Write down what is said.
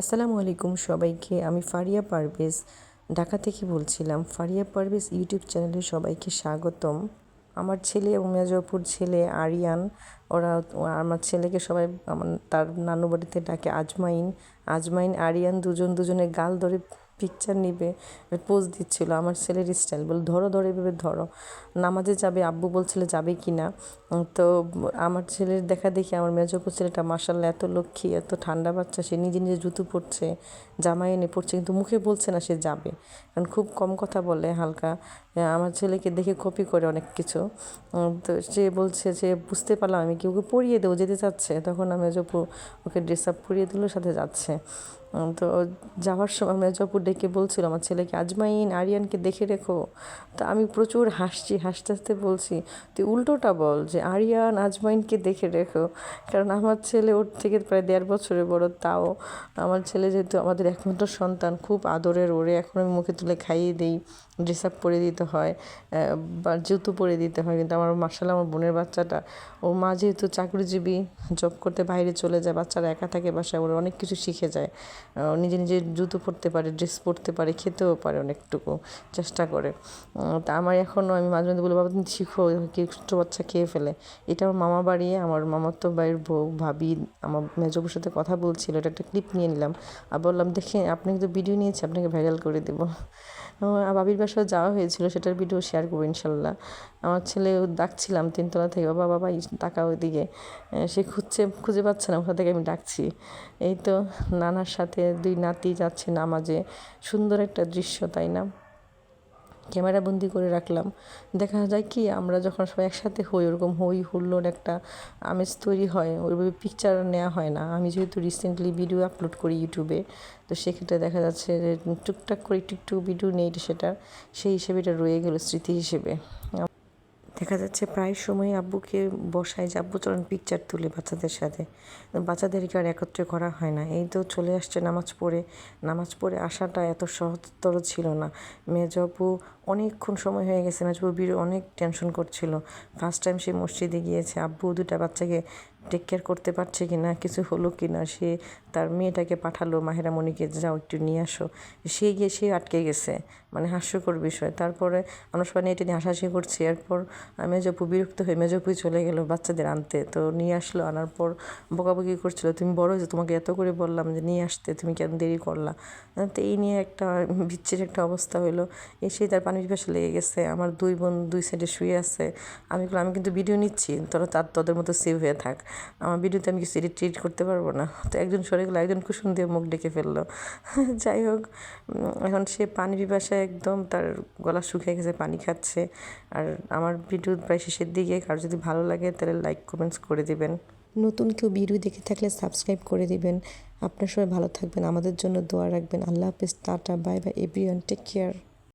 আসসালামু আলাইকুম সবাইকে, আমি ফারিয়া পারভেজ, ঢাকা থেকে বলছিলাম। ফারিয়া পারভেজ ইউটিউব চ্যানেলে সবাইকে স্বাগতম। আমার ছেলে এবং মেজপুর ছেলে আরিয়ান, ওরা আমার ছেলেকে সবাই আমার তার নানু বাড়িতে ডাকে আজমাইন। আজমাইন, আরিয়ান দুজন দুজনে গাল ধরে পিকচার নিবে পোজ দিচ্ছিল আমার ছেলের স্টাইল বল, ধরো ধরো, এভাবে ধরো। নামাজে যাবে, আব্বু বলছিল, যাবে কি না? তো আমার ছেলের দেখা দেখি আমার মেজপুর ছেলেটা মার্শাল্লাহ এত লক্ষ্মী, এত ঠান্ডা বাচ্চা, সে নিজে নিজে জুতো পরছে জামাই এনে পড়ছে কিন্তু মুখে বলছে না সে যাবে। কারণ খুব কম কথা বলে হালকা। আমার ছেলেকে দেখে কপি করে অনেক কিছু। তো সে বলছে যে, বুঝতে পারলাম, আমি কি ওকে পরিয়ে দেবো? যেতে চাচ্ছে। তখন আমি মেজপু ওকে ড্রেস আপ পরিয়ে দিল, সাথে যাচ্ছে। তো যাওয়ার সময় মেজপুর ডেকে বলছিল, আমার ছেলেকে আজমাইন, আরিয়ানকে দেখে রেখো। তো আমি প্রচুর হাসছি, হাসতে হাসতে বলছি, তুই উল্টোটা বল যে, আরিয়ান, আজমাইনকে দেখে রেখো। কারণ আমার ছেলে ওর থেকে প্রায় দেড় বছরের বড় তাও। আমার ছেলে যেহেতু আমাদের একমাত্র সন্তান, খুব আদরের ওরে। এখন আমি মুখে তুলে খাইয়ে দিই ড্রেস আপ পরে দিতে হয় বা জুতো পরে দিতে হয়। কিন্তু আমার মার্শাল আমার বোনের বাচ্চাটা ওর মা যেহেতু চাকরিজীবী জব করতে বাইরে চলে যায়, বাচ্চারা একা থাকে বাসায়, ওরা অনেক কিছু শিখে যায়। নিজে নিজে জুতো পরতে পারে ড্রেস পরতে পারে, খেতেও পারে অনেকটুকু, চেষ্টা করে। তা আমার এখনও আমি মাঝে মাঝে বলি, বাবা, তুমি শিখো, কি ছোটো বাচ্চা খেয়ে ফেলে। এটা আমার মামা বাড়ি, আমার মামাতো বাড়ির বউ, ভাবি, আমার মেজবুর সাথে কথা বলছিল, এটা একটা ক্লিপ নিয়ে নিলাম। আর বললাম দেখে আপনি কিন্তু ভিডিও নিয়েছি, আপনাকে ভাইরাল করে দেবো। আর বাবির বাসায় যাওয়া হয়েছিল সেটার ভিডিও শেয়ার করব ইনশাল্লাহ। আমার ছেলে ডাকছিলাম তিনতলা থেকে, বাবা বাবা টাকা ওইদিকে। সে খুঁজছে, খুঁজে পাচ্ছে না, ওখান থেকে আমি ডাকছি। এই তো নানার সাথে দুই নাতি যাচ্ছে নামাজে। সুন্দর একটা দৃশ্য, তাই না? ক্যামেরা বন্দি করে রাখলাম। দেখা যায় কি, আমরা যখন সবাই একসাথে হই, ওরকম হই হুল্লোর একটা আমেজ তৈরি হয়, ওইভাবে পিকচার নেওয়া হয় না। আমি যেহেতু রিসেন্টলি ভিডিও আপলোড করি ইউটিউবে তো সেক্ষেত্রে দেখা যাচ্ছে যে টুকটাক করে একটু ভিডিও নেই সেটা সেই হিসেবে এটা রয়ে গেলো স্মৃতি হিসেবে। দেখা যাচ্ছে প্রায় সময় আব্বুকে বসায় যে, আব্বু, চলেন পিকচার তুলে বাচ্চাদের সাথে। বাচ্চাদেরকে আর একত্রে করা হয় না। এই তো চলে আসছে নামাজ পড়ে। নামাজ পড়ে আসাটা এত সহজতর ছিল না। মেজবু অনেকক্ষণ সময় হয়ে গেছে। মেজবু বীর অনেক টেনশন করছিল। ফার্স্ট টাইম সে মসজিদে গিয়েছে। আব্বু দুটা বাচ্চাকে টেক কেয়ার করতে পারছে কি না কিছু হলো কি না সে তার মেয়েটাকে পাঠালো, মাহেরা মণিকে, যাও একটু নিয়ে আসো। সে গিয়ে, সে আটকে গেছে। মানে হাস্যকর বিষয়। তারপরে আমরা সবাই এটা নিয়ে হাসাহাসি করছি। এরপর মেজপু বিরক্ত হয়ে মেজপুই চলে গেলো বাচ্চাদের আনতে। তো নিয়ে আসলো, আনার পর বকাবকি করছিল, তুমি বড় যে তোমাকে এত করে বললাম যে নিয়ে আসতে, তুমি কেন দেরি করলা? তো এই নিয়ে একটা বিচ্ছির একটা অবস্থা হইল। এসে তার পানি পিপাসা লেগে গেছে। আমার দুই বোন দুই সাইডে শুয়ে আছে। আমি বললাম, আমি কিন্তু ভিডিও নিচ্ছি, তোরা তার তোদের মতো সেভ হয়ে থাক। আমার ভিডিওতে আমি কিছু টিডিট করতে পারব না। তো একজন সরে গেলো, একজন কুসুম দিয়ে মুখ ডেকে ফেলল। যাই হোক এখন সে পানি পিপাসায় একদম তার গলা শুকিয়ে গেছে, পানি খাচ্ছে। আর আমার ভিডিও প্রায় শেষের দিকে, কারও যদি ভালো লাগে তাহলে লাইক কমেন্টস করে দিবেন। নতুন কেউ ভিডিও দেখে থাকলে সাবস্ক্রাইব করে দিবেন। আপনার সবাই ভালো থাকবেন, আমাদের জন্য দোয়া রাখবেন। আল্লাহ হাফিজ, tata bye bye everyone take care